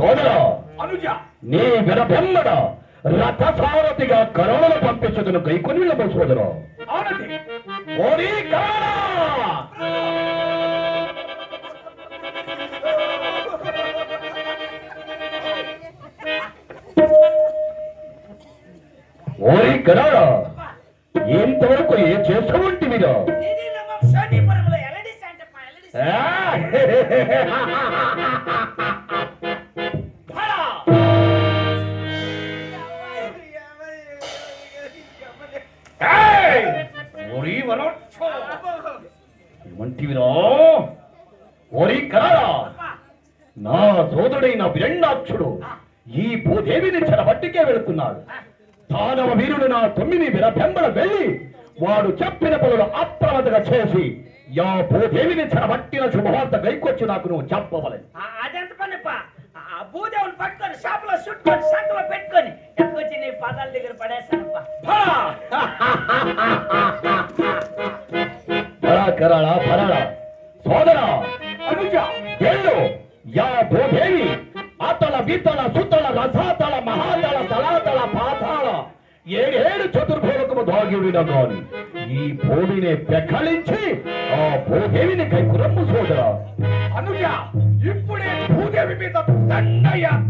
సోదరా అనుజ నీ వినబెమ్మడ రథసారథిగా కరోళను పంపించదును కైకొనిళ్ళము సోదరా. ఓరి ఓరి కరాడా ఇంతవరకు ఏ చేస్తూ ఉంటివిరా ఇది ఏమంటివిరా? ఓరి కరారా! నా సోదరుడైన విరణ్యాక్షుడు ఈ భూదేవిని చెరబట్టికే వెళుతున్నాడు. దానవ వీరుడు నా తొమ్మిది విరపెంబడ వెళ్ళి వాడు చెప్పిన పనులు అప్రమత్తగా చేసి యా భూదేవిని చెరబట్టిన శుభవార్త గైకొచ్చి నాకు నువ్వు చెప్పవలేదు అదెంత పని ఆ భూదేవుని పట్టుకొని షాపులో చుట్టుకొని సంతలో పెట్టుకొని పాదాల దగ్గర పడేస్తానప్ప కరాళా ఫరాళా సోదరా అనుజ వెళ్ళు యా భూదేవి అతల వితల సుతల రసాతల మహాతల తలాతల పాతాళ ఏడేడు చతుర్భోగము దాగిడిన గాని ఈ భూమిని పెక్కలించి ఆ భూదేవిని కైకురమ్ము సోదరా। అనుజ ఇప్పుడే భూదేవి మీద దండయాత్ర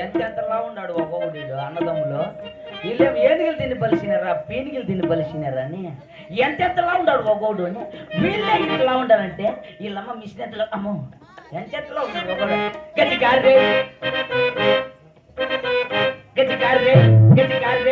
ఎంతెంతలా ఉన్నాడు ఒక్కొక్కడు అన్నదమ్ములు? వీళ్ళేం ఏనుగులు తిని బలిసినారా పీనికలు తిని బలిసినారా అని? ఎంతెంతలా ఉన్నాడు ఒక్కొక్కడు అని? వీళ్ళే ఇంతలా ఉండాలంటే వీళ్ళమ్మ మిషన్ ఎంతలో అమ్మో ఎంతెంతలా ఉన్నాడు ఒక్కొక్కడు గజి గారే గజి గారే గజి గారే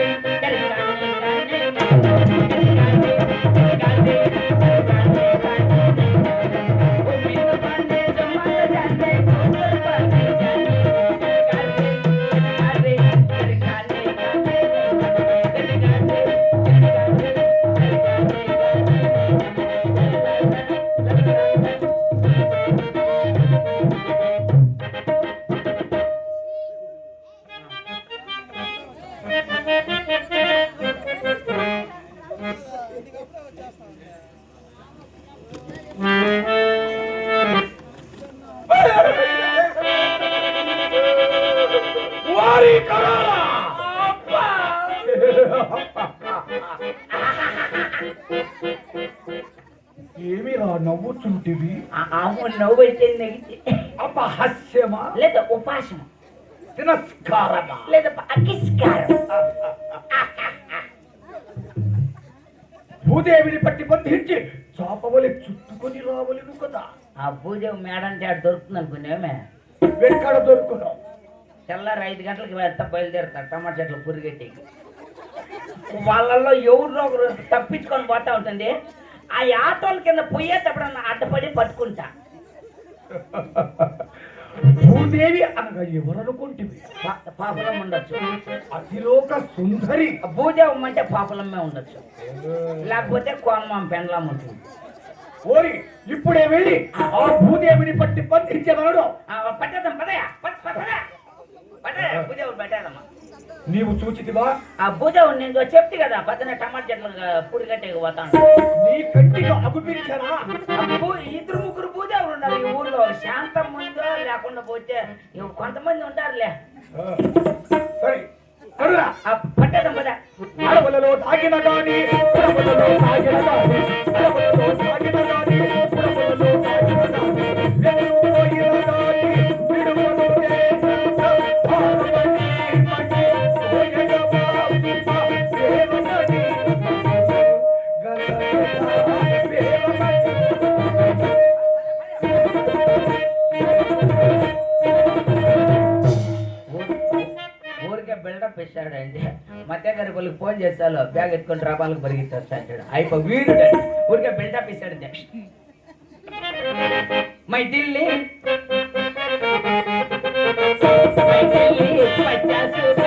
అమ్మ నవ్వు అయితే నెగితే అపహాస్యమా? లేదా ఉపాసన. తిరస్కారమా? లేదా అకిస్కారం భూదేవిని పట్టి బంధించి చాపవలి చుట్టుకొని రావలను కదా. ఆ భూదేవి మేడంటే ఆడు దొరుకుతుంది అనుకునేమే ఎక్కడ దొరుకున్నావు తెల్లారి ఐదు గంటలకి వెళ్తా బయలుదేరుతారు టమాటా చెట్లు పురిగెట్టి. వాళ్ళల్లో ఎవరినో ఒకరు తప్పించుకొని పోతా ఉంటుంది. ఆ ఆటోల కింద పోయేటప్పుడు అడ్డపడి పట్టుకుంటా. భూదేవి అనగా ఎవరనుకుంటివి? పాపలం ఉండొచ్చు. అతిలోక సుందరి. భూదేవం అంటే పాపలమ్మే ఉండొచ్చు. లేకపోతే కోనమాం పెండ్లాం ఉంటుంది. ఓరి ఇప్పుడే వెళ్ళి ఆ భూదేవిని పట్టి బంధించేదనడు ఆ, పట్టేద్దాం పదయా పద పద పద. నీవు చూచితివా? ఆ పూజ నేను చెప్తే కదా పక్కన టమాటా చెట్లు పుడి కట్టే పోతాను నీ కంటిగా అగుపించరా అబ్బో, ఇద్దరు ముగ్గురు పూజలు ఉండాలి ఈ ఊర్లో శాంతం ఉందో లేకుండా పోతే కొంతమంది ఉంటారులే. సరే పట్టేద్దాం పద. అడవులలో తాగిన గాని అడవులలో తాగిన గాని అడవులలో తాగిన గాని. వాళ్ళకి ఫోన్ చేస్తాలో బ్యాగ్ ఎత్తుకొని రాబాలకు పరిగెత్తాడు అంటాడు. అయిపో వీడు ఊరికే బిల్డప్ ఇస్తాడు మై ఢిల్లీ మై ఢిల్లీ